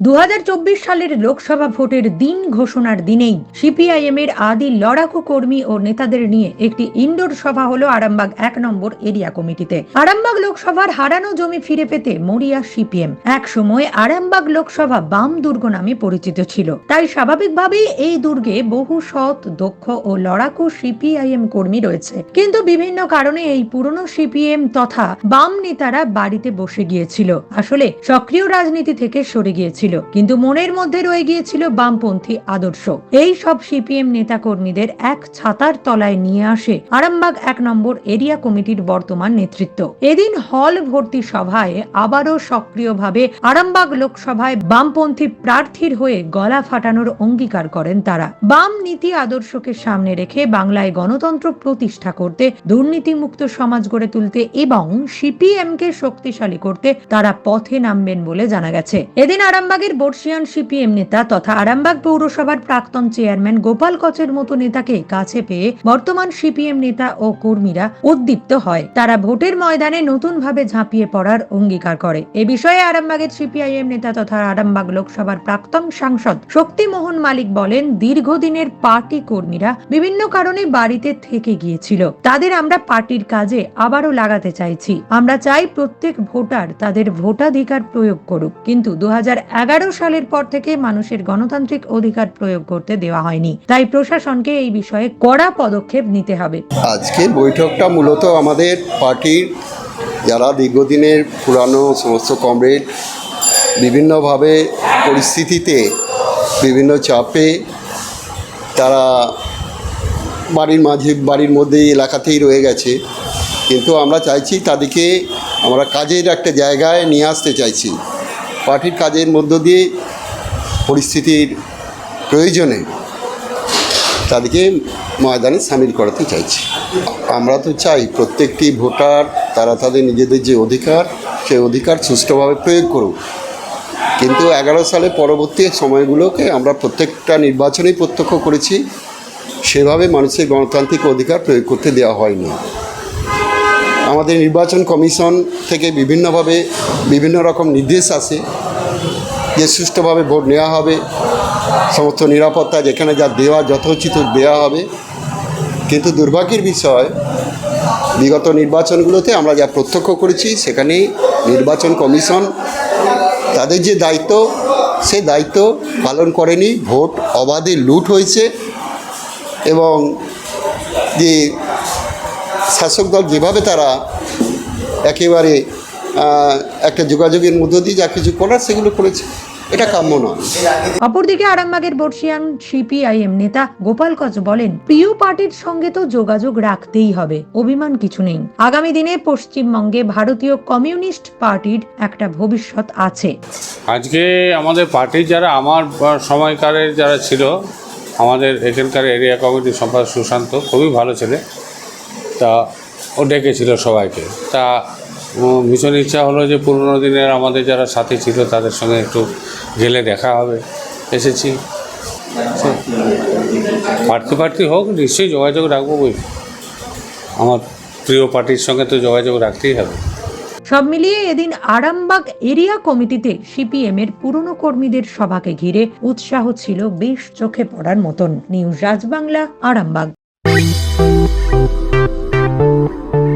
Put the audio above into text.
দু হাজার চব্বিশ সালের লোকসভা ভোটের দিন ঘোষণার দিনেই সিপিআইএম এর আদি লড়াকু কর্মী ও নেতাদের নিয়ে একটি ইনডোর সভা হলো আরামবাগ এক নম্বর এরিয়া কমিটিতে। আরামবাগ লোকসভার হারানো জমি ফিরে পেতে মরিয়া সিপিএম। এক সময় আরামবাগ লোকসভা বাম দুর্গ নামে পরিচিত ছিল। তাই স্বাভাবিকভাবেই এই দুর্গে বহু সৎ, দক্ষ ও লড়াকু সিপিআইএম কর্মী রয়েছে। কিন্তু বিভিন্ন কারণে এই পুরনো সিপিএম তথা বাম নেতারা বাড়িতে বসে গিয়েছিল। আসলে সক্রিয় রাজনীতি থেকে সরে গিয়েছিল। কিন্তু মনের মধ্যে রয়ে গিয়েছিল বামপন্থী আদর্শ। এই সব সিপিএম নেতা কর্মীদের এক ছাতার তলায় নিয়ে আসে আরামবাগ এক নম্বর এরিয়া কমিটির বর্তমান নেতৃত্ব। এদিন হল ভর্তি সভায় আবারও সক্রিয়ভাবে আরামবাগ লোকসভায় বামপন্থী প্রার্থীর হয়ে গলা ফাটানোর অঙ্গীকার করেন তারা। বাম নীতি আদর্শকে সামনে রেখে বাংলায় গণতন্ত্র প্রতিষ্ঠা করতে, দুর্নীতিমুক্ত সমাজ গড়ে তুলতে এবং সিপিএম কে শক্তিশালী করতে তারা পথে নামবেন বলে জানা গেছে। এদিন আরামবাগের বর্ষিয়ান সিপিএম নেতা তথা আরামবাগ পৌরসভার প্রাক্তন চেয়ারম্যান গোপাল কচের মতো নেতাকে কাছে পেয়ে বর্তমান সিপিএম নেতা ও কর্মীরা উদ্দীপ্ত হয়। তারা ভোটের ময়দানে নতুনভাবে ঝাঁপিয়ে পড়ার অঙ্গীকার করে। এ বিষয়ে আরামবাগের সিপিআইএম নেতা তথা আরামবাগ লোকসভার প্রাক্তন সাংসদ শক্তিমোহন মালিক বলেন, দীর্ঘদিনের পার্টি কর্মীরা বিভিন্ন কারণে বাড়িতে থেকে গিয়েছিল। তাদের আমরা পার্টির কাজে আবারও লাগাতে চাইছি। আমরা চাই প্রত্যেক ভোটার তাদের ভোটাধিকার প্রয়োগ করুক। কিন্তু দু সালের পর থেকে মানুষের গণতান্ত্রিক অধিকার প্রয়োগ করতে দেওয়া হয়নি। তাই প্রশাসনকে এই বিষয়ে কড়া পদক্ষেপ নিতে হবে। আজকে বৈঠকটা মূলত আমাদের পার্টির যারা দীর্ঘদিনের পুরানো সমস্ত কমরেড বিভিন্নভাবে পরিস্থিতিতে, বিভিন্ন চাপে তারা বাড়ির মাঝে, বাড়ির মধ্যেই এলাকাতেই রয়ে গেছে। কিন্তু আমরা চাইছি তাদেরকে আমরা কাজের একটা জায়গায় নিয়ে আসতে চাইছি। পার্টির কাজের মধ্য দিয়ে পরিস্থিতির প্রয়োজনে তাদেরকে ময়দানে সামিল করাতে চাইছি। আমরা তো চাই প্রত্যেকটি ভোটার, তারা তাদের নিজেদের যে অধিকার, সেই অধিকার সুষ্ঠুভাবে প্রয়োগ করুক। কিন্তু এগারো সালে পরবর্তী সময়গুলোকে আমরা প্রত্যেকটা নির্বাচনেই প্রত্যক্ষ করেছি, সেভাবে মানুষের গণতান্ত্রিক অধিকার প্রয়োগ করতে দেওয়া হয়নি। আমাদের নির্বাচন কমিশন থেকে বিভিন্নভাবে বিভিন্ন রকম নির্দেশ আসে যে সুষ্ঠুভাবে ভোট নেওয়া হবে, সমস্ত নিরাপত্তা যেখানে যা দেওয়া, যথোচিত দেওয়া হবে। কিন্তু দুর্ভাগ্যের বিষয়, বিগত নির্বাচনগুলোতে আমরা যা প্রত্যক্ষ করেছি সেখানে নির্বাচন কমিশন তাদের যে দায়িত্ব, সে দায়িত্ব পালন করেনি। ভোট অবাধে লুট হয়েছে এবং যে শাসক দল যেভাবে তারা একেবারে একটা যোগাযোগের মধ্য দিয়ে যা কিছু করার সেগুলো করেছে এটা কাম্য নয়। অপরদিকে আরামবাগের বর্ষিয়ান সিপিআইএম নেতা গোপাল কচ বলেন প্রিয় পার্টির সঙ্গে তো যোগাযোগ রাখতেই হবে অভিমান কিছু নেই। আগামী দিনে পশ্চিমবঙ্গে ভারতীয় কমিউনিস্ট পার্টির একটা ভবিষ্যৎ আছে। আজকে আমাদের পার্টির যারা আমার সময়কারের যারা ছিল আমাদের এখানকার এরিয়া কমিটির সম্পাদক সুশান্ত খুবই ভালো ছেলে। তা ও ডেকেছিল সবাইকে। তা ভীষণ ইচ্ছা হলো যে পুরোনো দিনের আমাদের যারা সাথী ছিল তাদের সঙ্গে একটু গেলে দেখা হবে। এসেছি। প্রার্থী প্রার্থী হোক, নিশ্চয়ই যোগাযোগ রাখব বই। আমার প্রিয় পার্টির সঙ্গে তো যোগাযোগ রাখতেই হবে। সব মিলিয়ে এদিন আরামবাগ এরিয়া কমিটিতে সিপিএম এর পুরনো কর্মীদের সভাকে ঘিরে উৎসাহ ছিল বেশ চোখে পড়ার মতন। নিউজ রাজবাংলা, আরামবাগ।